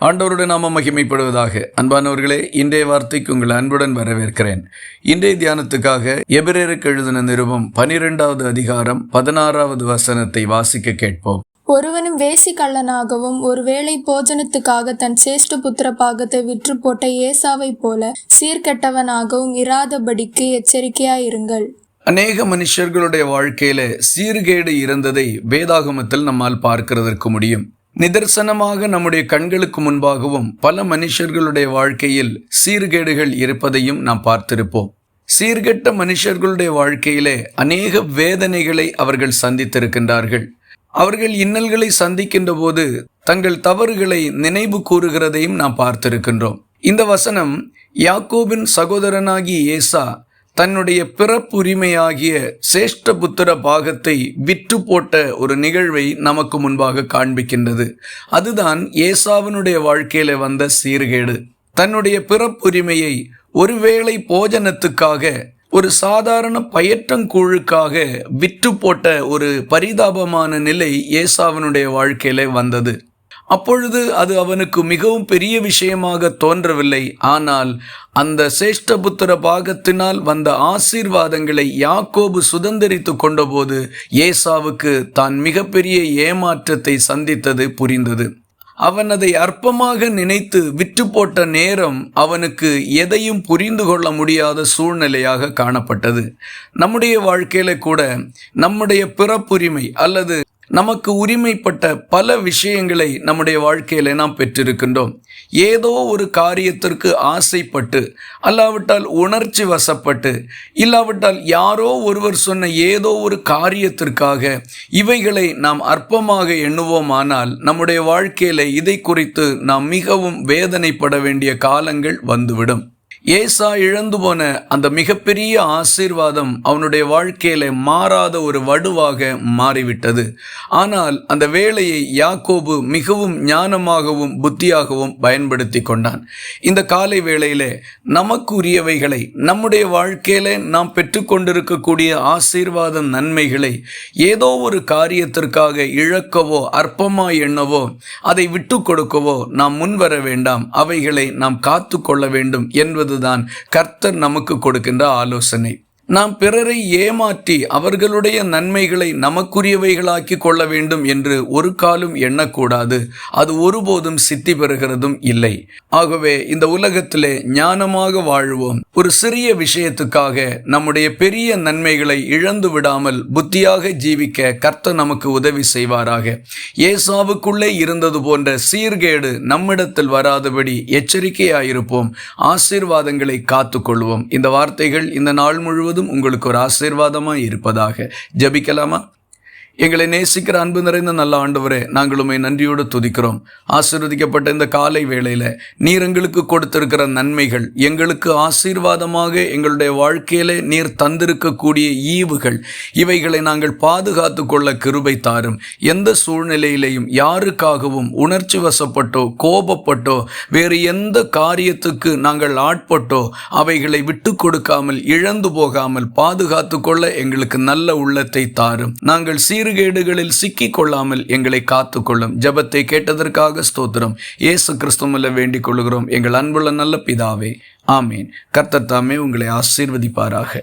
ஆண்டவருடைய நாம மகிமைப்படுவதாக. அன்பானவர்களே இன்றைய வார்த்தைக்கு உங்கள் அன்புடன் வரவேற்கிறேன். இன்றைய தியானத்துக்காக எபிரேருக்கு எழுதின நிருபம் பனிரெண்டாவது அதிகாரம் பதினாறாவது வசனத்தை வாசிக்க கேட்போம். ஒருவனும் வேசி கள்ளனாகவும் ஒருவேளை போஜனத்துக்காக தன் சேஷ்ட புத்திர பாகத்தை விற்று போட்ட ஏசாவைப் போல சீர்கெட்டவனாகவும் இராதபடிக்கு எச்சரிக்கையாயிருங்கள். அநேக மனுஷர்களுடைய வாழ்க்கையில சீர்கேடு இருந்ததை வேதாகமத்தில் நம்மால் பார்க்கிறதற்கு முடியும். நிதர்சனமாக நம்முடைய கண்களுக்கு முன்பாகவும் பல மனுஷர்களுடைய வாழ்க்கையில் சீர்கேடுகள் இருப்பதையும் நாம் பார்த்திருப்போம். சீர்கெட்ட மனுஷர்களுடைய வாழ்க்கையிலே அநேக வேதனைகளை அவர்கள் சந்தித்திருக்கின்றார்கள். அவர்கள் இன்னல்களை சந்திக்கின்ற போது தங்கள் தவறுகளை நினைவு கூறுகிறதையும் நாம் பார்த்திருக்கின்றோம். இந்த வசனம் யாக்கோபின் சகோதரனாகி ஏசா தன்னுடைய பிறப்புரிமையாகிய சேஷ்ட புத்திர பாகத்தை விற்று போட்ட ஒரு நிகழ்வை நமக்கு முன்பாக காண்பிக்கின்றது. அதுதான் ஏசாவினுடைய வாழ்க்கையில வந்த சீர்கேடு. தன்னுடைய பிறப்புரிமையை ஒருவேளை போஜனத்துக்காக ஒரு சாதாரண பயற்றங்கூழுக்காக விற்று போட்ட ஒரு பரிதாபமான நிலை ஏசாவினுடைய வாழ்க்கையில வந்தது. அப்பொழுது அது அவனுக்கு மிகவும் பெரிய விஷயமாக தோன்றவில்லை. ஆனால் அந்த சேஷ்டபுத்திர பாகத்தினால் வந்த ஆசீர்வாதங்களை யாக்கோபு சுதந்திரித்து கொண்டபோது ஏசாவுக்கு தான் மிகப்பெரிய ஏமாற்றத்தை சந்தித்தது புரிந்தது. அவன் அதை அற்பமாக நினைத்து விற்று போட்ட நேரம் அவனுக்கு எதையும் புரிந்து கொள்ள முடியாத சூழ்நிலையாக காணப்பட்டது. நம்முடைய வாழ்க்கையில கூட நம்முடைய பிறப்புரிமை அல்லது நமக்கு உரிமைப்பட்ட பல விஷயங்களை நம்முடைய வாழ்க்கையில நாம் பெற்றிருக்கின்றோம். ஏதோ ஒரு காரியத்திற்கு ஆசைப்பட்டு அல்லாவிட்டால் உணர்ச்சி வசப்பட்டு இல்லாவிட்டால் யாரோ ஒருவர் சொன்ன ஏதோ ஒரு காரியத்திற்காக இவைகளை நாம் அற்பமாக எண்ணுவோமானால் நம்முடைய வாழ்க்கையில இதை குறித்து நாம் மிகவும் வேதனைப்பட வேண்டிய காலங்கள் வந்துவிடும். ஏசா இழந்து போன அந்த மிகப்பெரிய ஆசீர்வாதம் அவனுடைய வாழ்க்கையில மாறாத ஒரு வடுவாக மாறிவிட்டது. ஆனால் அந்த வேலையை யாக்கோபு மிகவும் ஞானமாகவும் புத்தியாகவும் பயன்படுத்தி கொண்டான். இந்த காலை வேளையில நமக்கு உரியவைகளை நம்முடைய வாழ்க்கையில நாம் பெற்றுக்கொண்டிருக்கக்கூடிய ஆசீர்வாத நன்மைகளை ஏதோ ஒரு காரியத்திற்காக இழக்கவோ அற்பமாய் எண்ணவோ அதை விட்டு கொடுக்கவோ நாம் முன்வர வேண்டாம். அவைகளை நாம் காத்து கொள்ள வேண்டும் என்பது என்பதுதான் கர்த்தர் நமக்கு கொடுக்கின்ற ஆலோசனை. நாம் பிறரை ஏமாற்றி அவர்களுடைய நன்மைகளை நமக்குரியவைகளாக்கி கொள்ள வேண்டும் என்று ஒரு காலம் எண்ணக்கூடாது. அது ஒருபோதும் சித்தி பெறுகிறதும் இல்லை. ஆகவே இந்த உலகத்திலே ஞானமாக வாழ்வோம். ஒரு சிறிய விஷயத்துக்காக நம்முடைய பெரிய நன்மைகளை இழந்து விடாமல் புத்தியாக ஜீவிக்க கர்த்த நமக்கு உதவி செய்வாராக. ஏசாவுக்குள்ளே இருந்தது போன்ற சீர்கேடு நம்மிடத்தில் வராதபடி எச்சரிக்கையாயிருப்போம். ஆசீர்வாதங்களை காத்துக்கொள்வோம். இந்த வார்த்தைகள் இந்த நாள் முழுவதும் உங்களுக்கு ஒரு ஆசீர்வாதமாக இருப்பதாக. ஜபிக்கலாமா? எங்களை நேசிக்கிற அன்பு நிறைந்த நல்ல ஆண்டவரே நாங்கள் உண்மை நன்றியோடு துதிக்கிறோம். ஆசீர்வதிக்கப்பட்ட இந்த காலை வேளையில் நீர் எங்களுக்கு கொடுத்திருக்கிற நன்மைகள் எங்களுக்கு ஆசீர்வாதமாக எங்களுடைய வாழ்க்கையில நீர் தந்திருக்கக்கூடிய ஈவுகள் இவைகளை நாங்கள் பாதுகாத்து கொள்ள கிருபை தாரும். எந்த சூழ்நிலையிலையும் யாருக்காகவும் உணர்ச்சி வசப்பட்டோ கோபப்பட்டோ வேறு எந்த காரியத்துக்கு நாங்கள் ஆட்பட்டோ அவைகளை விட்டு கொடுக்காமல் இழந்து போகாமல் பாதுகாத்து கொள்ள எங்களுக்கு நல்ல உள்ளத்தை தாரும். நாங்கள் சீர் சீர்கேடுகளில் சிக்கிக் கொள்ளாமல் எங்களை காத்துக்கொள்ளும். ஜபத்தை கேட்டதற்காக ஸ்தோத்திரம். இயேசு கிறிஸ்துமல்ல வேண்டிக் கொள்கிறோம் எங்கள் அன்புள்ள நல்ல பிதாவே. ஆமீன். கர்த்தத்தாமே உங்களை ஆசீர்வதிப்பாராக.